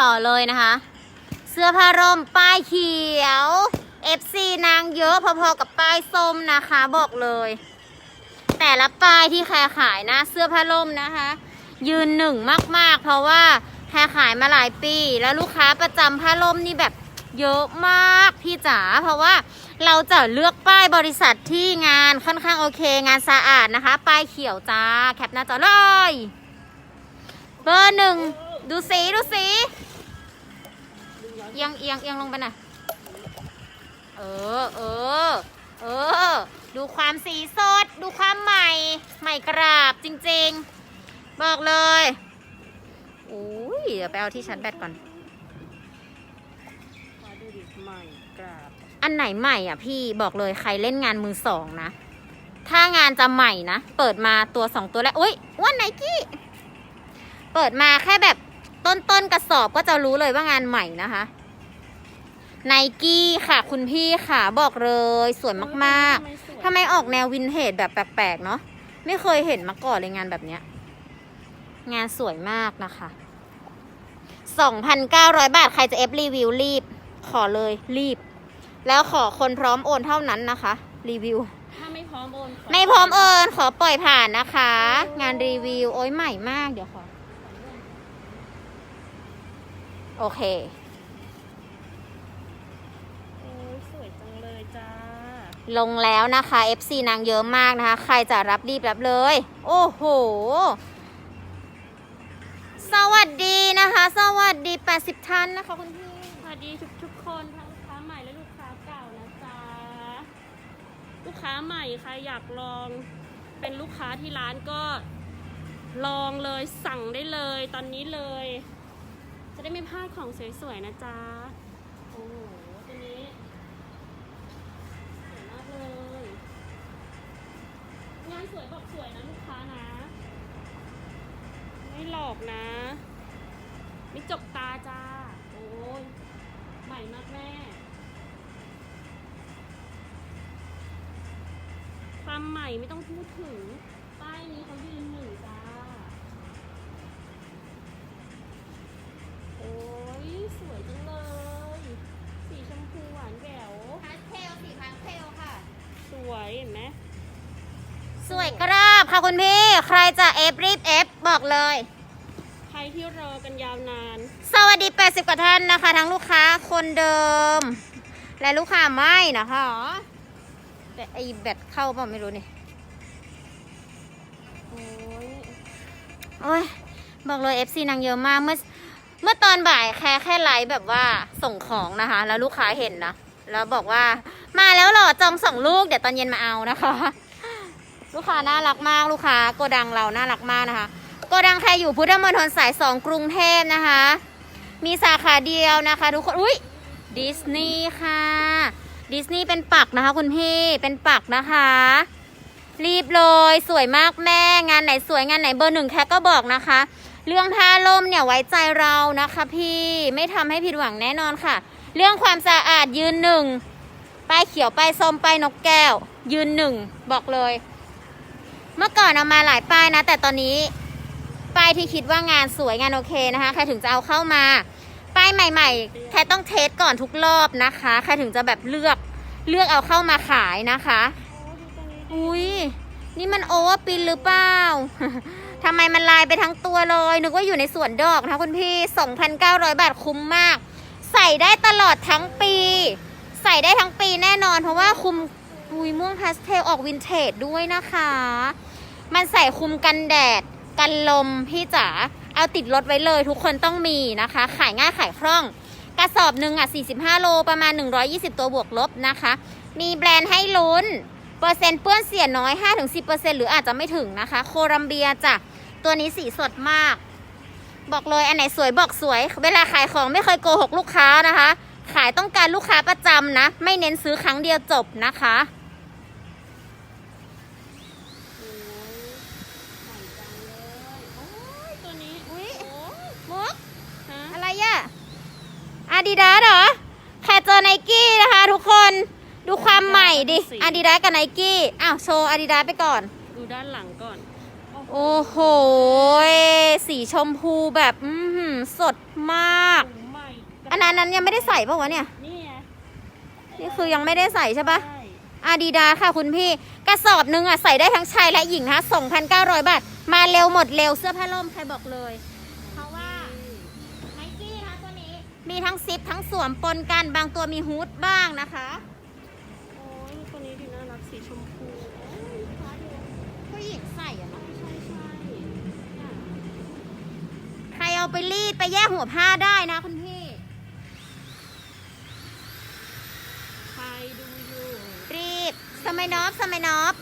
ต่อเลยนะคะ เสื้อผ้าร่มป้ายเขียว FC นางเยอะพอๆกับป้ายส้มนะคะบอกเลย แต่ละป้ายที่แคร์ขายนะเสื้อผ้าร่มนะคะ ยืนหนึ่งมากๆ เพราะว่าแคร์ขายมาหลายปี แล้วลูกค้าประจำผ้าร่มนี่แบบเยอะมากพี่จ๋าเพราะว่าเราจะเลือกป้ายบริษัทที่งานค่อนข้างโอเค งานสะอาดนะคะ ป้ายเขียวจ้า แคปหน้าจอเลย เบอร์หนึ่ง ดูสีดูสีเอียงเอียงเอียงลงไปหน่อยเออเออเออ ดูความสีสด ดูความใหม่ ใหม่กราบจริงๆ บอกเลยอุ้ยเดี๋ยวไปเอาที่ชาร์จแบตก่อนขอดูดิใหม่กราบอันไหนใหม่อะพี่บอกเลยใครเล่นงานมือสองนะ ถ้างานจะใหม่นะ เปิดมาตัวสองตัวแรกอุ้ยว่าไนกี้ เปิดมาแค่แบบ ต้นต้นๆกระสอบก็จะรู้เลยว่างานใหม่นะคะไนกี้ค่ะคุณพี่ค่ะบอกเลยสวยมากๆทำไมออกแนววินเทจแบบแปลกๆเนาะไม่เคยเห็นมาก่อนเลยงานแบบเนี้ย งานสวยมากนะคะ2,900 บาท ใครจะเอฟรีวิวรีบ ขอเลยรีบ แล้วขอคนพร้อมโอนเท่านั้นนะคะ รีวิว ถ้าไม่พร้อมโอนขไม่พร้อมโอน ขอปล่อยผ่านนะคะ งานรีวิว โอ้ยใหม่มาก เดี๋ยวขอ โอเค โอ้ยสวยจังเลยจ้า ลงแล้วนะคะ FC นางเยอะมากนะคะ ใครจะรับรีบรับเลย โอ้โห สวัสดีนะคะ สวัสดี 80 ท่านนะคะคุณพี่ สวัสดีทุกทุกๆคนทั้งลูกค้าใหม่และลูกค้าเก่านะจ๊ะ ลูกค้าใหม่ใครอยากลอง เป็นลูกค้าที่ร้านก็ลองเลยสั่งได้เลยตอนนี้เลย จะได้ไม่พลาดของสวยๆนะจ๊ะ โอ้โห ตัวนี้สวยมากเลย งานสวยบอกสวยนะลูกค้านะ ไม่หลอกนะ ไม่จกตาจ้า โอ้ยใหม่มากแม่ ความใหม่ไม่ต้องพูดถึง ป้ายนี้เขายืนหนึ่งจ้า วยจังเลย สีชมพูหวานแหววพาสเทลสีพาสเทลค่ะ สวยเห็นไหมสวยกราบค่ะคุณพี่ ใครจะเอฟรีบเอฟบอกเลย ใครที่รอกันยาวนาน สวัสดี 80 กว่าท่านนะคะ ทั้งลูกค้าคนเดิม และลูกค้าไม่นะคะแต่ไอแบตเข้าเปล่าไม่รู้นี่โอ้ยโอ้ยบอกเลย FC นางเยอะมากเมื่อ เมื่อตอนบ่ายแค่แค่ไลฟ์แบบว่าส่งของนะคะ แล้วลูกค้าเห็นนะแล้วบอกว่า มาแล้วเหรอจองสองลูกเดี๋ยวตอนเย็นมาเอานะคะ ลูกค้าน่ารักมากลูกค้าโกดังเราน่ารักมากนะคะโกดังใครอยู่พุทธมณฑลสายสองกรุงเทพนะคะ มีสาขาเดียวนะคะ ทุกคนอุ้ยดิสนีย์ค่ะดิสนีย์เป็นปักนะคะ คุณพี่เป็นปักนะคะ รีบเลยสวยมากแม่งานไหนสวยงานไหนเบอร์หนึ่งแค่ก็บอกนะคะ เรื่องท่าล่มเนี่ยไว้ใจเรานะคะพี่ไม่ทำให้ผิดหวังแน่นอนค่ะ เรื่องความสะอาดยืนหนึ่งป้ายเขียวป้ายส้มป้ายนกแก้ว ยืนหนึ่งบอกเลย เมื่อก่อนเอามาหลายป้ายนะ แต่ตอนนี้ป้ายที่คิดว่างานสวยงานโอเคนะคะใครถึงจะเอาเข้ามา ป้ายใหม่ๆแค่ต้องเทสก่อนทุกรอบนะคะใครถึงจะแบบเลือกเลือกเอาเข้ามาขายนะคะ อุ้ยนี่มันโอเวอร์ปินหรือเปล่า ทำไมมันลายไปทั้งตัวเลย นึกว่าอยู่ในสวนดอกนะคะคุณพี่ 2,900 บาทคุ้มมาก ใส่ได้ตลอดทั้งปี ใส่ได้ทั้งปีแน่นอน เพราะว่าคุมปุยม่วงพาสเทลออกวินเทจด้วยนะคะ มันใส่คุมกันแดด กันลมพี่จ๋า เอาติดรถไว้เลยทุกคนต้องมีนะคะ ขายง่ายขายคล่อง กระสอบหนึ่งอะ 45 โลประมาณ 120 ตัวบวกลบนะคะ มีแบรนด์ให้ลุ้น เปอร์เซ็นต์เปื้อนเสียน้อย 5-10%หรืออาจจะไม่ถึงนะคะ โคลัมเบียจ้ะ ตัวนี้สีสดมาก บอกเลยอันไหนสวยบอกสวย เวลาขายของไม่เคยโกหกลูกค้านะคะ ขายต้องการลูกค้าประจำนะ ไม่เน้นซื้อครั้งเดียวจบนะคะโอ้ยใหม่จังเลยโอ้ยตัวนี้อุ๊ยโอ้ยมุกฮะอะไรอะอาดิดาสเหรอ แค่เจอไนกี้นะคะทุกคน ดูความใหม่ดิอาดิดาสกับไนกี้อ้าวโชว์อาดิดาสไปก่อน ดูด้านหลังก่อน โอ้โห สีชมพูแบบอือหือสดมากถุงใหม่อันนั้นนั้นยังไม่ได้ใส่ปะวะเนี่ย นี่ไงนี่คือยังไม่ได้ใส่ใช่ปะใช่อาดิดาค่ะคุณพี่ กระสอบหนึงอะใส่ได้ทั้งชายและหญิงนะคะ2,900 บาท มาเร็วหมดเร็วเสื้อผ้าล่มใครบอกเลยเพราะว่าไนกี้นะคะตัวนี้ มีทั้งซิปทั้งสวมปนกันบางตัวมีฮูดบ้างนะคะ โอ้ยตัวนี้ดีน่ารักสีชมพูโอ้ย ผู้หญิงใส่อะเนาะ ใช่ใช่เนี่ย ใคร เอาไปรีดไปแยกหัวผ้าได้นะคุณพี่ ใครดูอยู่รีบสมัยนอบสมัยนอบ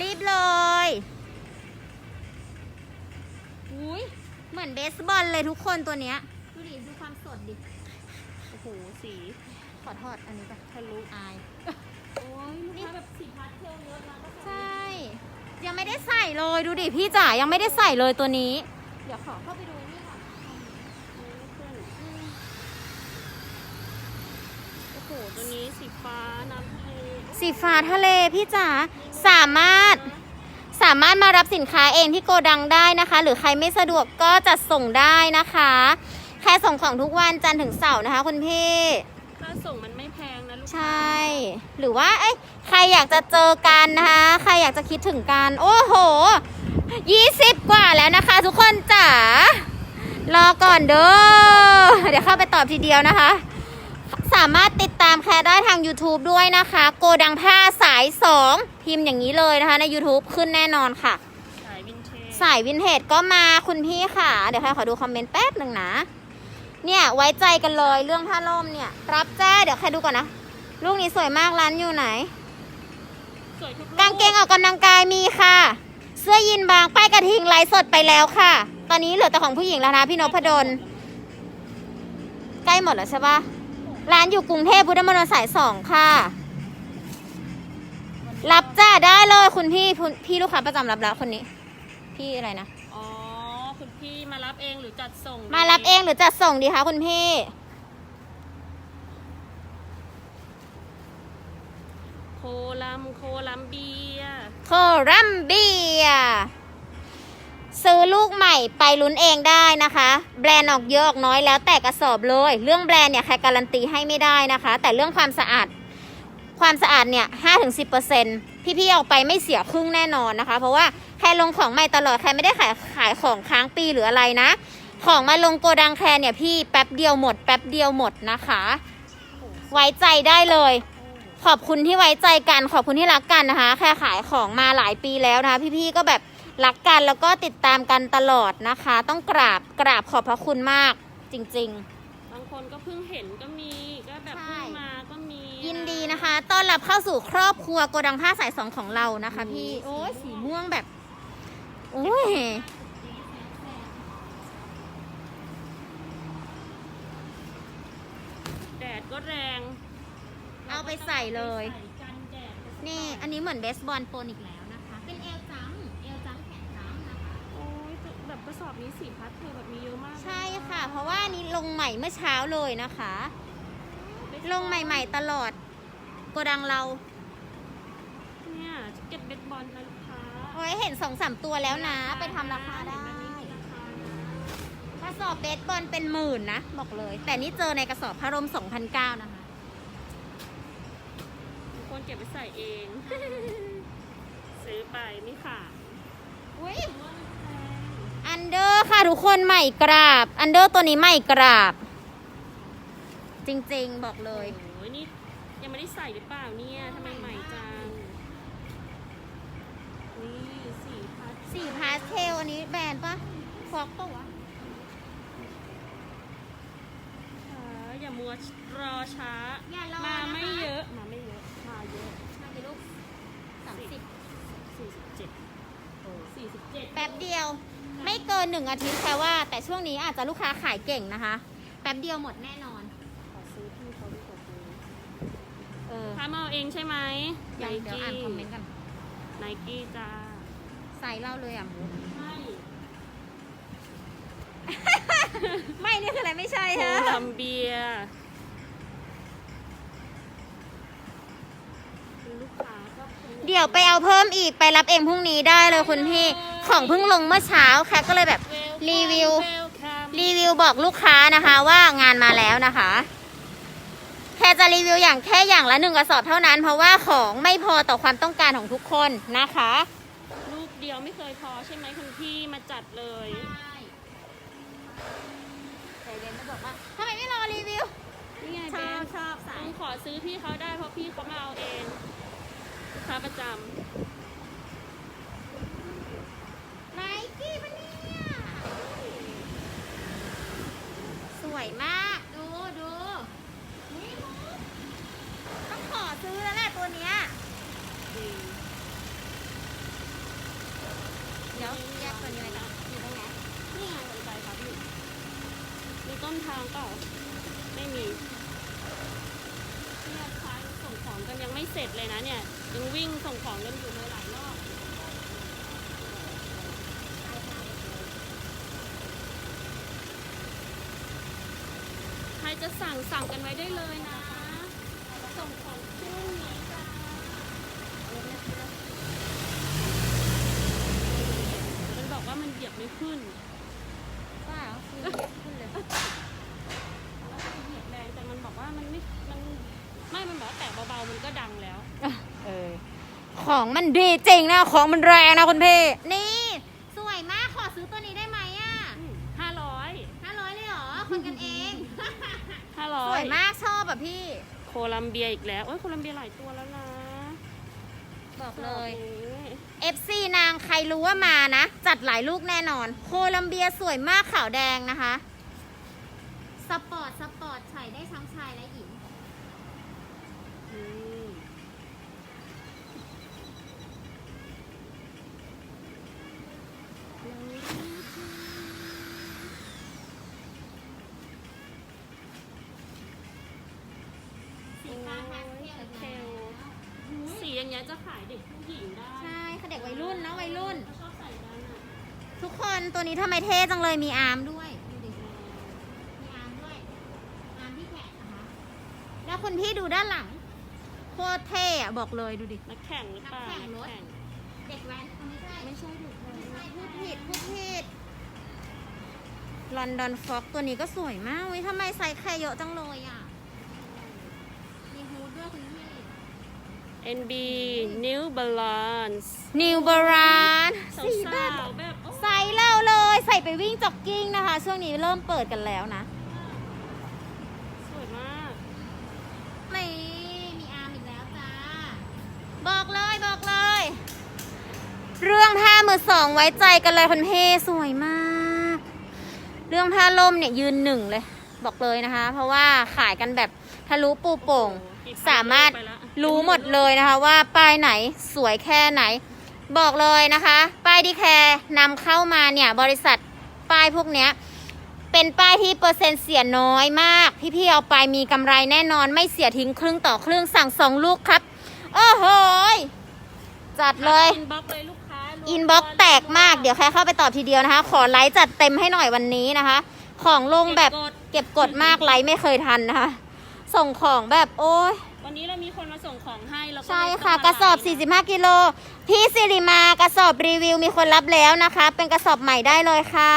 รีบเลยอุ้ยเหมือนเบสบอลเลยทุกคนตัวเนี้ย ดูดิดูความสดดิ โอ้โห สี ขอโทษอันนี้จ้ะทะลุอาย โอ้ยลูกค้าแบบสีพาสเทลเยอะนะก็ใช่ ยังไม่ได้ใส่เลยดูดิพี่จ๋ายังไม่ได้ใส่เลยตัวนี้ เดี๋ยวขอเข้าไปดูนี่ก่อนขึ้นโอ้โห ตัวนี้สีฟ้าน้ำทะเลสีฟ้าทะเลพี่จ๋าสามารถสามารถมารับสินค้าเองที่โกดังได้นะคะ หรือใครไม่สะดวกก็จัดส่งได้นะคะ แค่ส่งของทุกวันจันทร์ถึงเสาร์นะคะคุณพี่ค่าส่งมันไม่แพงนะลูกใช่หรือว่าเอ้ยใครอยากจะเจอกันนะคะ ใครอยากจะคิดถึงกัน โอ้โห 20 กว่าแล้วนะคะ ทุกคนจ๋ารอก่อนเด้อ เดี๋ยวเข้าไปตอบทีเดียวนะคะ สามารถติดตามแคร์ได้ทาง YouTube ด้วยนะคะ โกดังผ้าสาย 2 พิมพ์อย่างนี้เลยนะคะ ใน YouTube ขึ้นแน่นอนค่ะ สายวินเทจสายวินเทจก็มาคุณพี่ค่ะ เดี๋ยวใครขอดูคอมเมนต์แป๊บหนึ่งนะ เนี่ยไว้ใจกันเลยเรื่องผ้าล่มเนี่ย รับแจ้เดี๋ยวใครดูก่อนนะ ลูกนี้สวยมากร้านอยู่ไหน สวยทุกรูปกางเกงออกกำลังกายมีค่ะ เสื้อยีนบางป้ายกระทิงไลฟ์สดไปแล้วค่ะ ตอนนี้เหลือแต่ของผู้หญิงแล้วนะพี่นพดล ใกล้หมดแล้วใช่ปะร้านอยู่กรุงเทพพุทธมณฑลสายสองค่ะ รับจ้าได้เลยคุณพี่คุณพี่ลูกค้าประจำรับแล้วคนนี้ พี่อะไรนะ อ๋อ คุณพี่มารับเองหรือจัดส่งมารับเองหรือจัดส่งดีคะคุณพี่ โค ลัมโคลัมเบีย โครัมเบีย ซื้อลูกใหม่ไปลุ้นเองได้นะคะ แบรนด์ออกเยอะออกน้อยแล้วแต่กระสอบเลย เรื่องแบรนด์เนี่ยใครการันตีให้ไม่ได้นะคะ แต่เรื่องความสะอาด ความสะอาดเนี่ย5-10%พี่ๆออกไปไม่เสียครึ่งแน่นอนนะคะ เพราะว่าแค่ลงของใหม่ตลอดแค่ไม่ได้ขายขายของค้างปีหรืออะไรนะ ของมาลงโกดังแคร์เนี่ยพี่แป๊บเดียวหมด แป๊บเดียวหมดนะคะ ไว้ใจได้เลย ขอบคุณที่ไว้ใจกัน ขอบคุณที่รักกันนะคะ แค่ขายของมาหลายปีแล้วนะคะ พี่ๆก็แบบรักกันแล้วก็ติดตามกันตลอดนะคะ ต้องกราบกราบขอบพระคุณมากจริงบางคนก็เพิ่งเห็นก็มีก็แบบใช่ เพิ่งมาก็มีๆยินดีนะคะ ต้อนรับเข้าสู่ครอบครัวโกดังผ้าสายสองของเรานะคะ พี่ โอ้ยสีม่วงแบบ โอ้ย แดดก็แรง เอาไปใส่เลย ใส่กันแดดนี่อันนี้เหมือนเบสบอลปนอีกแล้วนะคะ เป็นเอลจัมเอลจัมแขนจัมนะคะ โอ้ยแบบกระสอบนี้สีพัดเทลแบบมีเยอะมากใช่ค่ะ เพราะว่าอันนี้ลงใหม่เมื่อเช้าเลยนะคะ ลงใหม่ๆตลอดโกดังเราเนี่ยจะเก็ตเบสบอลนะลูกค้าโอ้ยเห็นสองสามตัวแล้วนะ ไปทำราคาได้เห็นแบบนี้มีราคานะกระสอบเบสบอลเป็นหมื่นนะ บอกเลย แต่นี่เจอในกระสอบพระรม2,009นะคะบางคน เก็บไปใส่เอง ซื้อไปไม่ขายอุ้ยอันเดอร์ค่ะทุกคนใหม่กราบ อันเดอร์ตัวนี้ใหม่กราบ จริงๆบอกเลยโอ้ยนี่ยังไม่ได้ใส่หรือเปล่าเนี่ยทำไมใหม่จังนี่สีพัดสีพาสเทลอันนี้แบรนด์ปะฟอกปะวะช้าอย่ามัวรอช้า อย่ารอมานะคะไม่เยอะมาไม่เยอะมา 47แป๊บเดียว ไม่เกินหนึ่งอาทิตย์แค่ว่า แต่ช่วงนี้อาจจะลูกค้าขายเก่งนะคะ แป๊บเดียวหมดแน่นอน ขอซื้อพี่เขาดีกว่าเออทำเอาเองใช่ไหมไนกี้เดี๋ยวอ่านคอมเมนต์กันไนกี้จ้าใส่เล่าเลยอะไม่ไม่นี่คืออะไรไม่ใช่ฮะโคลัเบียลูกค้า เดี๋ยวไปเอาเพิ่มอีกไปรับเองพรุ่งนี้ได้เลยคุณพี่ของเพิ่งลงเมื่อเช้าแค่ก็เลยแบบรีวิว Welcome รีวิวบอกลูกค้านะคะว่างานมาแล้วนะคะ แค่จะรีวิวอย่างแค่อย่างละหนึ่งกระสอบเท่านั้น เพราะว่าของไม่พอต่อความต้องการของทุกคนนะคะ ลูกเดียวไม่เคยพอใช่ไหมคุณพี่มาจัดเลยแต่เบนจะบอกว่าทำไมไม่รอรีวิวนี่ไงชเบอบนชอบสายขอซื้อพี่เขาได้เพราะพี่เขามาเอาเองลูก ค้าประจไนกี้ปะเนี่ย สวยมาก ดูดูนี่ต้องขอซื้อแล้วแหละตัวเนี้ยำอืมเดี๋ยวแยกตัวนี้ไว้ก่อนอยู่ตรงไหนนี่ไงสนใจครับพี่มีต้นทางเปล่าไม่มีเนี่ยค้าส่งของกันยังไม่เสร็จเลยนะเนี่ย ยังวิ่งส่งของกันอยู่เลยหลายรอบใครจะสั่งสั่งกันไว้ได้เลยนะ ส่งของช่วงนี้จ้ามันบอกว่ามันเหยียบไม่ขึ้นว้าวคือเหยียบขึ้นเลยแล้วก็เหยียบแรงแต่มันบอกว่ามันไม่ มันไม่ มันบอกว่าแตะเบาๆมันก็ดังแล้วเออ ของมันดีจริงนะ ของมันแรงนะคุณพี่ นี่ สวยมากขอซื้อตัวนี้ได้ไหมอะห้าร้อยห้าร้อยเลยเหรอ คนกันเอง ห้าร้อสวยยมากชอบอะพี่ โคลัมเบียอีกแล้ว โอ้ยโคลัมเบียหลายตัวแล้วนะบอกเลยโอ้ย FC นางใครรู้ว่ามานะ จัดหลายลูกแน่นอน โคลัมเบียสวยมากขาวแดงนะคะ สปอร์ต สปอร์ตใส่ได้ทั้งชายและหญิง อืม สีฟ้าพาสเทล เทลสีอย่างเงี้ยจะขายเด็กผู้หญิงได้ ใช่ค่ะเด็กวัยรุ่นนะวัยรุ่น เขาชอบใส่กันอะ ทุกคน ตัวนี้ทำไมเท่จังเลยมีอาร์มด้วยดูดิมีอาร์มด้วยอาร์มที่แขนนะคะแล้วคุณพี่ดูด้านหลังโคตรเท่อะบอกเลยดูดิ นักแข่งหรือเปล่านักแข่งรถ เด็กแว้นไม่ใช่ไม่ใช่ถูกไม่ใช่พูดผิดพูดผิดลอนดอนฟ็อกตัวนี้ก็สวยมากเว้ยทำไมไซส์แค่เยอะจังเลยอะ มีฮูดด้วยคุณพี่ NB New Balance นิวบารานสสีแบบาวๆแบบโอ้ใส่เราเลย ใส่ไปวิ่งจ็อกกิ้งนะคะ ช่วงนี้เริ่มเปิดกันแล้วนะ สวยมากไม่มีอาร์มอีกแล้วจ้า บอกเลยบอกเลย เรื่องผ้ามือสองไว้ใจกันเลยคุณพี่สวยมาก เรื่องผ้าล่มเนี่ยยืนหนึ่งเลย บอกเลยนะคะ เพราะว่าขายกันแบบทะลุปูโป่ง สามารถรู้หมดเลยนะคะว่าป้ายไหนสวยแค่ไหน บอกเลยนะคะ ป้ายที่แคร์นำเข้ามาเนี่ย บริษัทป้ายพวกเนี้ย เป็นป้ายที่เปอร์เซ็นต์เสียน้อยมาก พี่ๆเอาไปมีกำไรแน่นอนไม่เสียทิ้งครึ่งต่อครึ่งสั่งสองลูกครับ โอ้โหยจัดเลยอินบ็อกเลยลูกค้าอินบ็อกแตกมากเดี๋ยวแค่เข้าไปตอบทีเดียวนะคะ ขอไลค์จัดเต็มให้หน่อยวันนี้นะคะ ของลงแบบเก็กดเก็บกดมากไลค์ไม่เคยทันนะคะ ส่งของแบบโอ้ย วันนี้เรามีคนมาส่งของให้แล้วก็ใช่เลยค่ะต้องกระสอบมาไลฟ์45 กิโล พี่สิริมากระสอบรีวิวมีคนรับแล้วนะคะ เป็นกระสอบใหม่ได้เลยค่ะ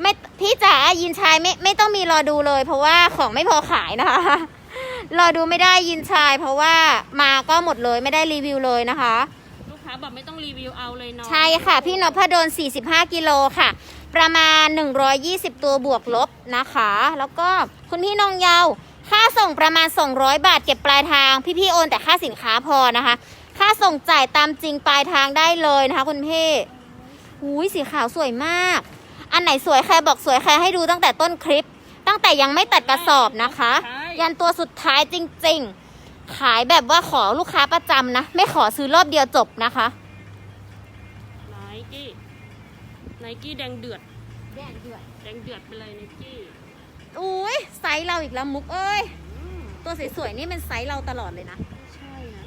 ไม่พี่จ๋ายินชายไม่ไม่ต้องมีรอดูเลย เพราะว่าของไม่พอขายนะคะ รอดูไม่ได้ยินชาย เพราะว่ามาก็หมดเลยไม่ได้รีวิวเลยนะคะ ลูกค้าบอกไม่ต้องรีวิวเอาเลยเนาะใช่ค่ะ พี่นพดล 45 กิโลค่ะ ประมาณ 120 ตัวบวกลบนะคะ แล้วก็คุณพี่นงเยาว์ ค่าส่งประมาณ 200 บาทเก็บปลายทาง พี่ๆโอนแต่ค่าสินค้าพอนะคะ ค่าส่งจ่ายตามจริงปลายทางได้เลยนะคะคุณพี่หูยสีขาวสวยมาก อันไหนสวยใครบอกสวยใครให้ดูตั้งแต่ต้นคลิป ตั้งแต่ยังไม่ตัดกระสอบนะคะ ยันตัวสุดท้ายจริง ๆ ขายแบบว่าขอลูกค้าประจำนะ ไม่ขอซื้อรอบเดียวจบนะคะไนกี้ไนกี้แดงเดือดแดงเดือดแดงเดือดไปเลยไนกี้ อุ้ยไซส์เราอีกแล้วมุกเอ้ยอืมตัวสวยๆนี่เป็นไซส์เราตลอดเลยนะ ใช่นะ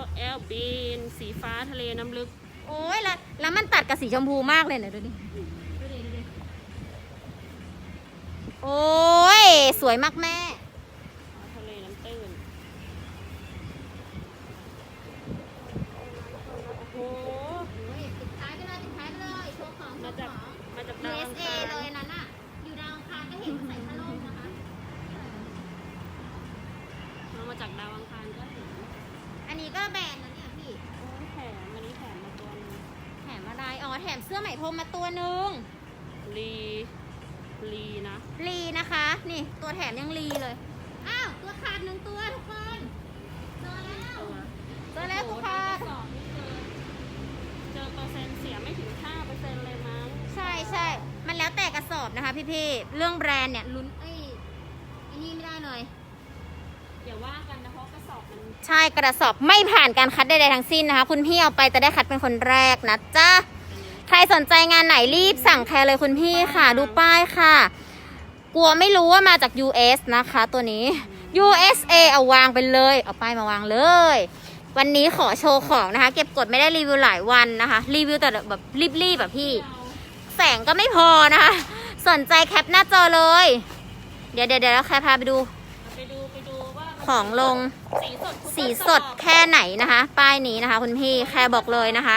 L L B N สีฟ้าทะเลน้ำลึก โอ้ยแล้วแล้วมันตัดกับสีชมพูมากเลยเนี่ยดูดิดูดิดูดิโอ้ย สวยมากแม่ ทะเลน้ำตื้น โอ้โหโอ้ยปิดท้ายไปเลยปิดท้าย จากดาวอังคารก็เห็นอันนี้ก็แบนนะเนี่ยพี่โอ้แถมอันนี้แถมมาตัวนึงแถมอะไรอ๋อแถมเสื้อใหม่พรมมาตัวหนึ่งรีรีนะรีนะคะ นี่ตัวแถมยังรีเลย อ้าวตัวขาดหนึ่งตัวทุกคนเจอแล้วเจอแล้วตัวพ่สอนเจอเจอเซนเสียไม่ถึง5เปอร์เซนเลยมั้งใช่ใช่ มันแล้วแต่กระสอบนะคะพี่พี่ๆเรื่องแบรนด์เนี่ยลุ้นเอ้อันนี้ไม่ได้เลย อย่าว่ากันนะเพราะกระสอบมันใช่กระสอบไม่ผ่านการคัดใดๆทั้งสิ้นนะคะ คุณพี่เอาไปจะได้คัดเป็นคนแรกนะจ๊ะใครสนใจงานไหนรีบสั่งแคร์เลยคุณพี่ค่ะ ดูป้ายค่ะ กลัวไม่รู้ว่ามาจาก US นะคะ ตัวนี้ USA เอาวางไปเลย เอาป้ายมาวางเลย วันนี้ขอโชว์ของนะคะ เก็บกดไม่ได้รีวิวหลายวันนะคะ รีวิวแต่แบบรีบๆแบบพี่ แสงก็ไม่พอนะคะ สนใจแคปหน้าจอเลย เดี๋ยวเดี๋ยวเดี๋ยวแล้วใครพาไปดูไปดูไปดูว่ามัน ของลงสีสดทุกสีกระสดแค่ไหนนะคะ ป้ายนี้นะคะ คุณพี่แคร์บอกเลยนะคะ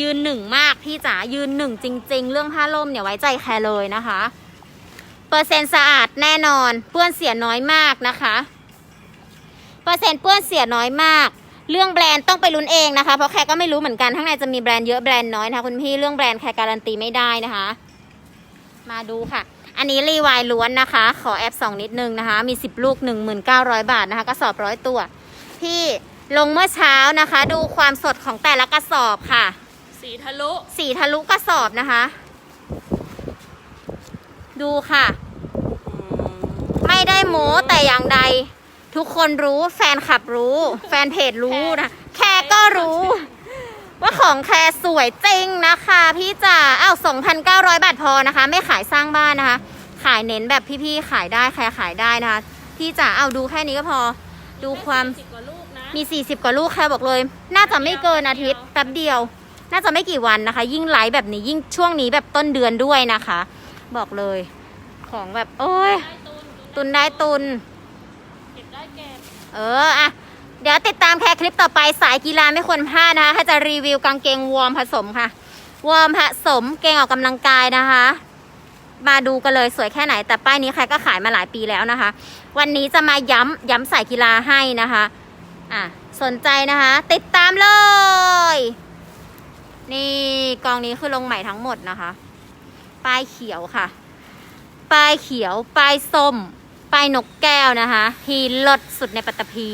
ยืนหนึ่งมากพี่จ๋ายืนหนึ่งจริง ๆ เรื่องผ้าล่มเนี่ยไว้ใจแคร์เลยนะคะ เปอร์เซ็นต์สะอาดแน่นอน เปื้อนเสียน้อยมากนะคะ เปอร์เซ็นต์เปื้อนเสียน้อยมาก เรื่องแบรนด์ต้องไปลุ้นเองนะคะ เพราะแคร์ก็ไม่รู้เหมือนกันข้างในจะมีแบรนด์เยอะแบรนด์น้อยนะคะคุณพี่เรื่องแบรนด์แคร์การันตีไม่ได้นะคะ มาดูค่ะ อันนี้รีวายล้วนนะคะ ขอแอปสองนิดนึงนะคะ มี 10 ลูก 19,000 บาทนะคะกระสอบร้อยตัว พี่ลงเมื่อเช้านะคะ ดูความสดของแต่ละกระสอบค่ะ สีทะลุ สีทะลุกระสอบนะคะ ดูค่ะ ไม่ได้โม้แต่อย่างใด ทุกคนรู้แฟนคลับรู้ แฟนเพจรู้นะ แคร์ก็รู้ ว่าของแคร์สวยจริงนะคะพี่จ๋าอ้าว2,900 บาทพอนะคะ ไม่ขายสร้างบ้านนะคะ ขายเน้นแบบพี่ๆขายได้แคร์ขายได้นะคะ พี่จ๋าเอาดูแค่นี้ก็พอ ดูความสิบกว่าลูกนะมี 40 กว่าลูกแค่บอกเลย น่าจะไม่เกินอาทิตย์แป๊บเดียว น่าจะไม่กี่วันนะคะ ยิ่งไลฟ์แบบนี้ยิ่งช่วงนี้แบบต้นเดือนด้วยนะคะ บอกเลย ของแบบโอ้ยได้ตุนตุนได้ตุนเก็บได้เก็บเอออะเดี๋ยวติด ตามแค่คลิปต่อไปสายกีฬาไม่ควรพลาดนะคะถ้าจะรีวิวกางเกงวอร์มผสมค่ะ วอร์มผสมเกงออกกำลังกายนะคะ มาดูกันเลยสวยแค่ไหน แต่ป้ายนี้ใครก็ขายมาหลายปีแล้วนะคะ วันนี้จะมาย้ำย้ำสายกีฬาให้นะคะอะสนใจนะคะ ติดตามเลย นี่กองนี้คือลงใหม่ทั้งหมดนะคะ ป้ายเขียวค่ะ ป้ายเขียว ป้ายส้ม ป้ายนกแก้วนะคะฮีลดสุดในปัตตภี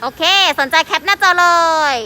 โอเค สนใจแคปหน้าจอเลย